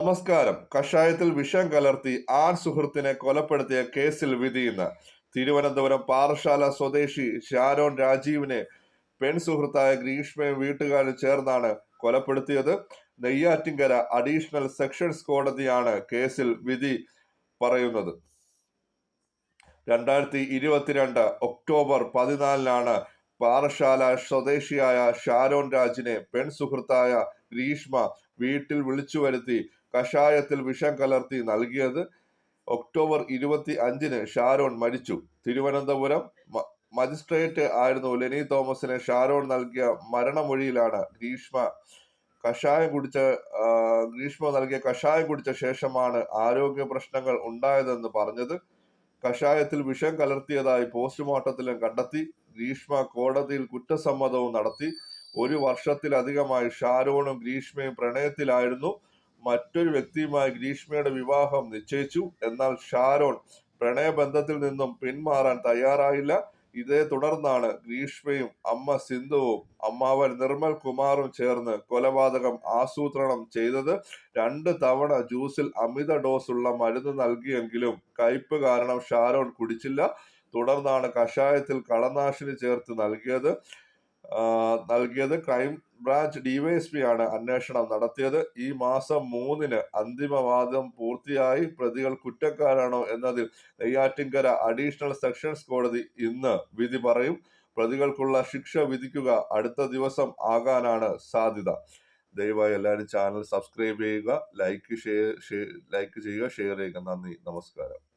നമസ്കാരം. കഷായത്തിൽ വിഷം കലർത്തി ആൺ സുഹൃത്തിനെ കൊലപ്പെടുത്തിയ കേസിൽ വിധി ഇന്ന് തിരുവനന്തപുരം പാറശാല സ്വദേശി ഷാരോൺ രാജീവിനെ പെൺ സുഹൃത്തായ ഗ്രീഷ്മയും വീട്ടുകാരും ചേർന്നാണ് കൊലപ്പെടുത്തിയത്. നെയ്യാറ്റിങ്കര അഡീഷണൽ സെക്ഷൻസ് കോടതിയാണ് കേസിൽ വിധി പറയുന്നത്. രണ്ടായിരത്തി ഇരുപത്തിരണ്ട് ഒക്ടോബർ പതിനാലിനാണ് പാറശാല സ്വദേശിയായ ഷാരോൺ രാജിനെ പെൺ സുഹൃത്തായ ഗ്രീഷ്മ വീട്ടിൽ വിളിച്ചു വരുത്തി കഷായത്തിൽ വിഷം കലർത്തി നൽകിയത് ഒക്ടോബർ ഇരുപത്തി അഞ്ചിന് ഷാരോൺ മരിച്ചു. തിരുവനന്തപുരം മജിസ്ട്രേറ്റ് ആയിരുന്നു ലെനി തോമസിന് ഷാരോൺ നൽകിയ മരണമൊഴിയിലാണ് ഗ്രീഷ്മ കഷായം കുടിച്ച ഗ്രീഷ്മ നൽകിയ കഷായം കുടിച്ച ശേഷമാണ് ആരോഗ്യ പ്രശ്നങ്ങൾ ഉണ്ടായതെന്ന് പറഞ്ഞത്. കഷായത്തിൽ വിഷം കലർത്തിയതായി പോസ്റ്റ്മോർട്ടത്തിലും കണ്ടെത്തി. ഗ്രീഷ്മ കോടതിയിൽ കുറ്റസമ്മതവും നടത്തി. ഒരു വർഷത്തിലധികമായി ഷാരോണും ഗ്രീഷ്മയും പ്രണയത്തിലായിരുന്നു. മറ്റൊരു വ്യക്തിയുമായി ഗ്രീഷ്മയുടെ വിവാഹം നിശ്ചയിച്ചു. എന്നാൽ ഷാരോൺ പ്രണയബന്ധത്തിൽ നിന്നും പിന്മാറാൻ തയ്യാറായില്ല. ഇതേ തുടർന്നാണ് ഗ്രീഷ്മയും അമ്മ സിന്ധുവും അമ്മാവൻ നിർമ്മൽ കുമാറും ചേർന്ന് കൊലപാതകം ആസൂത്രണം ചെയ്തത്. രണ്ട് തവണ ജ്യൂസിൽ അമിത ഡോസ് ഉള്ള മരുന്ന് നൽകിയെങ്കിലും കയ്പ് കാരണം ഷാരോൺ കുടിച്ചില്ല. തുടർന്നാണ് കഷായത്തിൽ കളനാശിനി ചേർത്ത് നൽകിയത്. നൽകിയത് ക്രൈം ബ്രാഞ്ച് ഡിവൈഎസ്പി ആണ് അന്വേഷണം നടത്തിയത്. ഈ മാസം മൂന്നിന് അന്തിമവാദം പൂർത്തിയായി. പ്രതികൾ കുറ്റക്കാരാണോ എന്നതിൽ നെയ്യാറ്റിൻകര അഡീഷണൽ സെക്ഷൻസ് കോടതി ഇന്ന് വിധി പറയും. പ്രതികൾക്കുള്ള ശിക്ഷ വിധിക്കുക അടുത്ത ദിവസം ആകാനാണ് സാധ്യത. ദയവായി എല്ലാവരും ചാനൽ സബ്സ്ക്രൈബ് ചെയ്യുക. ലൈക്ക് ഷെയർ ലൈക്ക് ചെയ്യുക. ഷെയർ ചെയ്യുക. നന്ദി. നമസ്കാരം.